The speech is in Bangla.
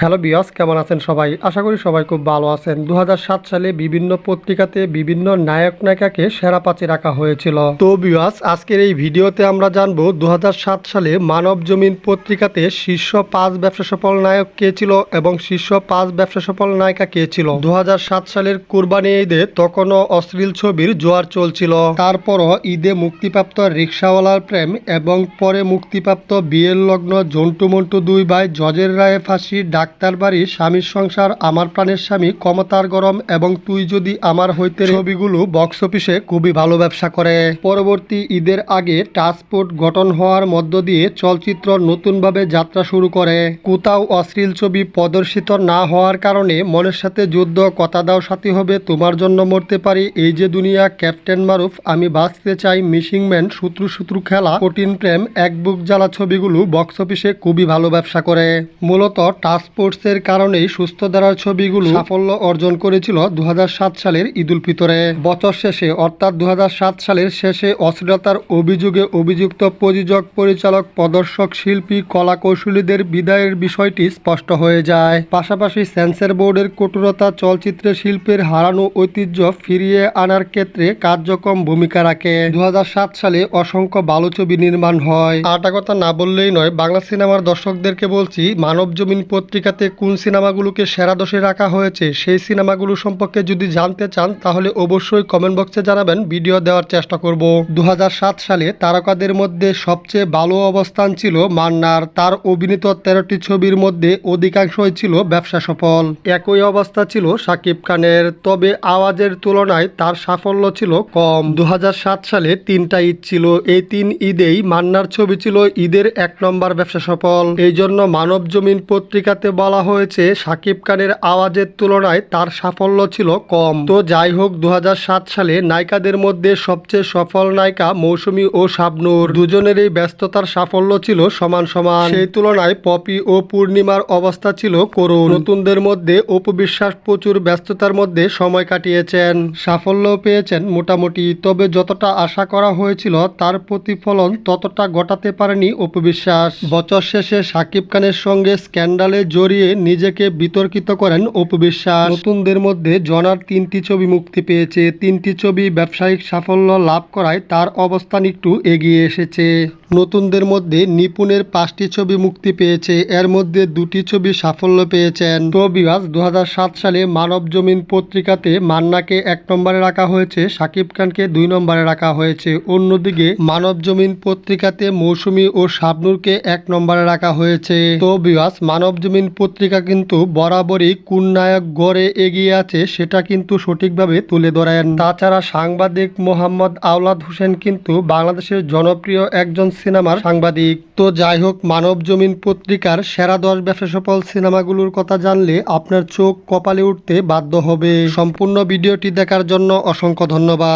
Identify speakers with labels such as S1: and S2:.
S1: হ্যালো বিয়স, কেমন আছেন সবাই? আশা করি সবাই খুব ভালো আছেন। দু হাজার সাত সালে বিভিন্ন পত্রিকাতে বিভিন্ন নায়ক নায়িকাকে সেরা পাঁচে রাখা হয়েছিল। তো বিয়স, আজকের এই ভিডিওতে আমরা জানব দু হাজার সাত সালে মানব জমিন পত্রিকাতে শীর্ষ পাঁচ ব্যবসা সফল নায়ক কে ছিল এবং শীর্ষ পাঁচ ব্যবসা সফল নায়িকা কে ছিল। দু হাজার সাত সালের কুরবানি ঈদে তখনও অশ্লীল ছবির জোয়ার চলছিল। তারপরও ঈদে মুক্তিপ্রাপ্ত রিক্সাওয়ালার প্রেম এবং পরে মুক্তিপ্রাপ্ত বিয়ের লগ্ন জন্টু মন্টু দুই ভাই জজের রায়ে ফাঁসি ডাক্তার বাড়ি স্বামীর সংসার, আমার প্রাণের স্বামী, ক্ষমতার গরম এবং তুই যদি আমার হইতে ছবিগুলো বক্স অফিসে খুবই ভালো ব্যবসা করে। পরবর্তী ঈদের আগে টাচপোর্ট গঠন হওয়ার মধ্য দিয়ে চলচ্চিত্র নতুনভাবে যাত্রা শুরু করে। কোথাও অশ্লীল ছবি প্রদর্শিত না হওয়ার কারণে মনের সাথে যুদ্ধ, কথা দাও সাথী হবে, তোমার জন্য মরতে পারি। এই যে দুনিয়া, ক্যাপ্টেন মারুফ, আমি বাঁচতে চাই মিসিং ম্যান, শত্রু শত্রু খেলা, কঠিন প্রেম, এক বুক জ্বালা ছবিগুলো বক্স অফিসে খুবই ভালো ব্যবসা করে। মূলত টাস্কফোর্সের কারণেই সুস্থ ধারার ছবিগুলো সাফল্য অর্জন করেছিল দু হাজার সাত সালের ঈদুল ফিতরে। বছর শেষে, অর্থাৎ দু হাজার সাত সালের শেষে অশ্লীলতার অভিযোগে অভিযুক্ত প্রযোজক, পরিচালক, প্রদর্শক, শিল্পী কলা কৌশলীদের বিদায়ের বিষয়টি স্পষ্ট হয়ে যায়। পাশাপাশি সেন্সর বোর্ডের কঠোরতা চলচ্চিত্র শিল্পের হারানো ঐতিহ্য ফিরিয়ে আনার ক্ষেত্রে কার্যক্রম ভূমিকা রাখে। দু হাজার সাত সালে অসংখ্য ভালো ছবি নির্মাণ হয়। আটা কথা না বললেই নয়, বাংলা সিনেমার দর্শকদেরকে বলছি মানব জমিন পত্রিকাতে কোন সিনেমাগুলোকে সেরা দশে রাখা হয়েছে, সেই সিনেমাগুলো সম্পর্কে যদি জানতে চান, তাহলে অবশ্যই কমেন্ট বক্সে জানাবেন। ভিডিও দেওয়ার চেষ্টা করব। দু হাজার সাত সালে তারকাদের মধ্যে সবচেয়ে ভালো অবস্থান ছিল মান্নার। তার অভিনীত তেরোটি ছবির মধ্যে অধিকাংশই ছিল ব্যবসা সফল। একই অবস্থা ছিল সাকিব খানের, তবে আওয়াজের তুলনায় তার সাফল্য ছিল কম। দু হাজার সাত সালে তিনটা ঈদ ছিল। এই তিন ঈদেই মান্নার ছবি ছিল ঈদের এক নম্বর ব্যবসা সফল। এই জন্য মানব জমিন পত্রিকাতে বলা হয়েছে, সাকিব খানের আওয়াজের তুলনায় তার সাফল্য ছিল কম। তো যাই হোক দু হাজার সাত সালে নায়িকাদের মধ্যে সবচেয়ে সফল নায়িকা মৌসুমি ও শাবনূর। দুজনেরই ব্যস্ততার সাফল্য ছিল সমান সমান। সেই তুলনায় পপি ও পূর্ণিমার অবস্থা ছিল করুণ। নতুনদের মধ্যে অপু বিশ্বাস প্রচুর ব্যস্ততার মধ্যে সময় কাটিয়েছেন। সাফল্য পেয়েছেন মোটামুটি, তবে যতটা আশা করা হয়েছিল, তার প্রতিফলন ততটা ঘটাতে পারেনি অপু বিশ্বাস। বছর শেষে সাকিব খানের সঙ্গে স্ক্যান্ডালে জড়িয়ে নিজেকে বিতর্কিত করেন অপু বিশ্বাস। নতুনদের মধ্যে জনার তিনটি ছবি মুক্তি পেয়েছে। তিনটি ছবি ব্যবসায়িক সাফল্য লাভ করায় তার অবস্থান একটু এগিয়ে এসেছে। নতুনদের মধ্যে নিপুণের পাঁচটি ছবি মুক্তি পেয়েছে। এর মধ্যে দুটি ছবি সাফল্য পেয়েছেন। তো বিভাস দু সালে মানব জমিন পত্রিকাতে মান্নাকে এক নম্বরে রাখা হয়েছে, সাকিব খানকে দুই নম্বরে রাখা হয়েছে। অন্যদিকে মানব জমিন পত্রিকাতে মৌসুমী ও শাবনুরকে এক নম্বরে রাখা হয়েছে। তো বিভাস মানব জমিন পত্রিকা কিন্তু বরাবরই কোন নায়ক গড়ে এগিয়ে আছে, সেটা কিন্তু সঠিকভাবে তুলে ধরেন তাছাড়া সাংবাদিক মোহাম্মদ আওলাদ হোসেন কিন্তু বাংলাদেশের জনপ্রিয় একজন সিনেমার সাংবাদিক। তো যাই হোক মানব জমিন পত্রিকার সেরা দশ ব্যবসা সফল সিনেমাগুলোর কথা জানলে আপনার চোখ কপালে উঠতে বাধ্য হবে। সম্পূর্ণ ভিডিওটি দেখার জন্য অসংখ্য ধন্যবাদ।